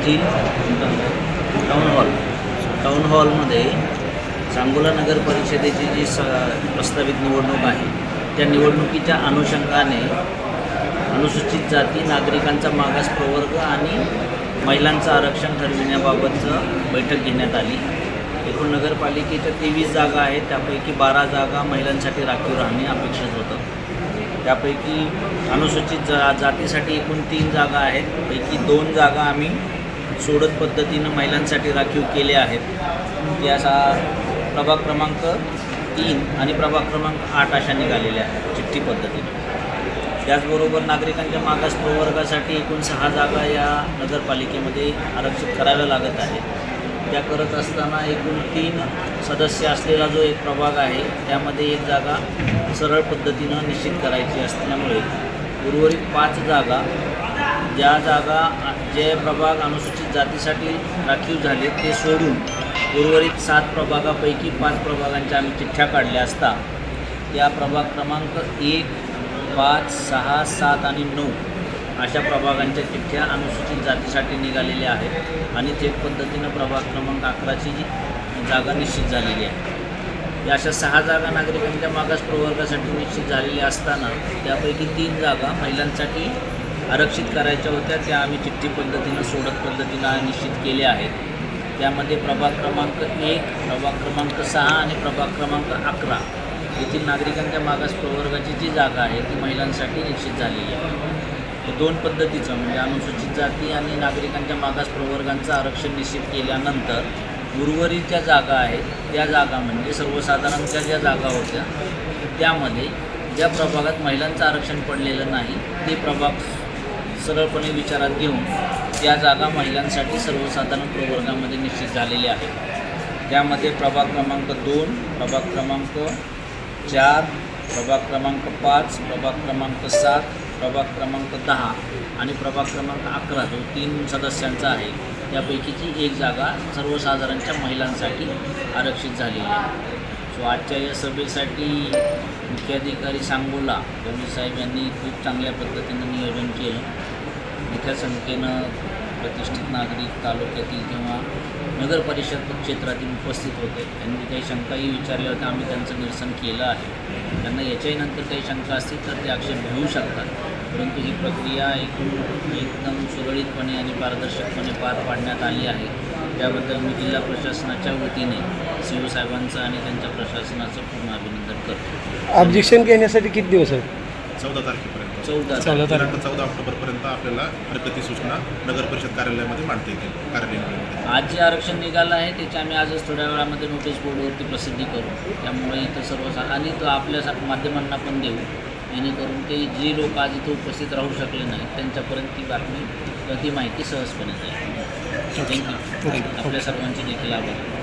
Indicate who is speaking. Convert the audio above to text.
Speaker 1: येथील town hall town हॉलमध्ये सांगोला नगर परिषदेची जी स प्रस्तावित निवडणूक आहे त्या निवडणुकीच्या अनुषंगाने अनुसूचित जाती नागरिकांचा मागास प्रवर्ग आणि महिलांचं आरक्षण ठरविण्याबाबतचं बैठक घेण्यात आली. एकूण नगरपालिकेच्या तेवीस जागा आहेत त्यापैकी बारा जागा महिलांसाठी राखीव राहणे अपेक्षित होतं. त्यापैकी अनुसूचित जा जातीसाठी एकूण तीन जागा आहेत पैकी दोन जागा आम्ही सोडत पद्धतीनं महिलांसाठी राखीव केले आहेत. याचा सा प्रभाग क्रमांक तीन आणि प्रभाग क्रमांक आठ अशा निघालेल्या आहेत चिठ्ठी पद्धतीने. त्याचबरोबर नागरिकांच्या मागास प्रवर्गासाठी एकूण सहा जागा या नगरपालिकेमध्ये आरक्षित कराव्या लागत आहेत. त्या करत असताना एकूण तीन सदस्य असलेला जो एक प्रभाग आहे त्यामध्ये एक जागा सरळ पद्धतीनं निश्चित करायची असल्यामुळे उर्वरित पाच जागा ज्या जागा जे प्रभाग अनुसूचित जातीसाठी राखीव झाले ते सोडून उर्वरित सात प्रभागापैकी पाच प्रभागांच्या आम्ही चिठ्ठ्या काढल्या असता या प्रभाग क्रमांक एक पाच सहा सात आणि नऊ अशा प्रभागांच्या चिठ्ठ्या अनुसूचित जातीसाठी निघालेल्या आहेत आणि थेट पद्धतीनं प्रभाग क्रमांक अकराची जी जागा निश्चित झालेली आहे. या अशा सहा जागा नागरिकांच्या मागास प्रवर्गासाठी निश्चित झालेल्या असताना त्यापैकी तीन जागा महिलांसाठी आरक्षित करायच्या होत्या त्या आम्ही चिठ्ठी पद्धतीनं सोडत पद्धतीनं निश्चित केल्या आहेत. त्यामध्ये प्रभाग क्रमांक एक प्रभाग क्रमांक सहा आणि प्रभाग क्रमांक अकरा येथील नागरिकांच्या मागास प्रवर्गाची जी जागा आहे ती महिलांसाठी निश्चित झालेली आहे. दोन पद्धतीचं म्हणजे अनुसूचित जाती आणि नागरिकांच्या मागास प्रवर्गांचं आरक्षण निश्चित केल्यानंतर उर्वरित ज्या जागा आहेत त्या जागा म्हणजे सर्वसाधारणच्या ज्या जागा होत्या त्यामध्ये ज्या प्रभागात महिलांचं आरक्षण पडलेलं नाही ते प्रभाग सरळपणे विचारात घेऊन त्या जागा महिलांसाठी सर्वसाधारण प्रवर्गामध्ये निश्चित झालेल्या आहेत त्यामध्ये प्रभाग क्रमांक दोन प्रभाग क्रमांक चार प्रभाग क्रमांक पाच प्रभाग क्रमांक सात प्रभाग क्रमांक दहा आणि प्रभाग क्रमांक अकरा जो तीन सदस्यांचा आहे त्यापैकीची एक जागा सर्वसाधारणच्या महिलांसाठी आरक्षित झालेली आहे. सो आजच्या या सभेसाठी मुख्याधिकारी सांगोला गणेश साहेब यांनी खूप चांगल्या पद्धतीनं नियोजन केलं. मोठ्या संख्येनं प्रतिष्ठित नागरिक तालुक्यातील किंवा नगर परिषद क्षेत्रातील उपस्थित होते. त्यांनी काही शंकाही विचारल्या होत्या. आम्ही त्यांचं निरसन केलं आहे. त्यांना याच्याही नंतर काही शंका असतील तर ते आक्षेप घेऊ शकतात. परंतु ही प्रक्रिया एकूण एकदम सुरळीतपणे आणि पारदर्शकपणे पार पाडण्यात आली आहे. त्याबद्दल मी जिल्हा प्रशासनाच्या वतीने शिवसाहेबांचं साहेबांचं आणि त्यांच्या प्रशासनाचं पूर्ण अभिनंदन करतो.
Speaker 2: ऑब्जेक्शन घेण्यासाठी किती दिवस आहेत?
Speaker 3: चौदा तारखेपर्यंत.
Speaker 1: चौदा
Speaker 2: चौदा
Speaker 3: चौदा ऑक्टोबरपर्यंत आपल्याला प्रगती सूचना नगर परिषद कार्यालयामध्ये मांडता येतील कार्यालयामध्ये.
Speaker 1: आज जे आरक्षण निघालं आहे त्याची आम्ही आजच थोड्या वेळामध्ये नोटीस बोर्डवरती प्रसिद्धी करू. त्यामुळे इथं सर्व आणि तो आपल्या सा- माध्यमांना पण देऊ. जेणेकरून ते जे लोक आज इथं उपस्थित राहू शकले नाहीत त्यांच्यापर्यंत ती बातमी किंवा ती माहिती सहजपणे जाईल. थँक्यू आपल्या सर्वांचे देखील आभार.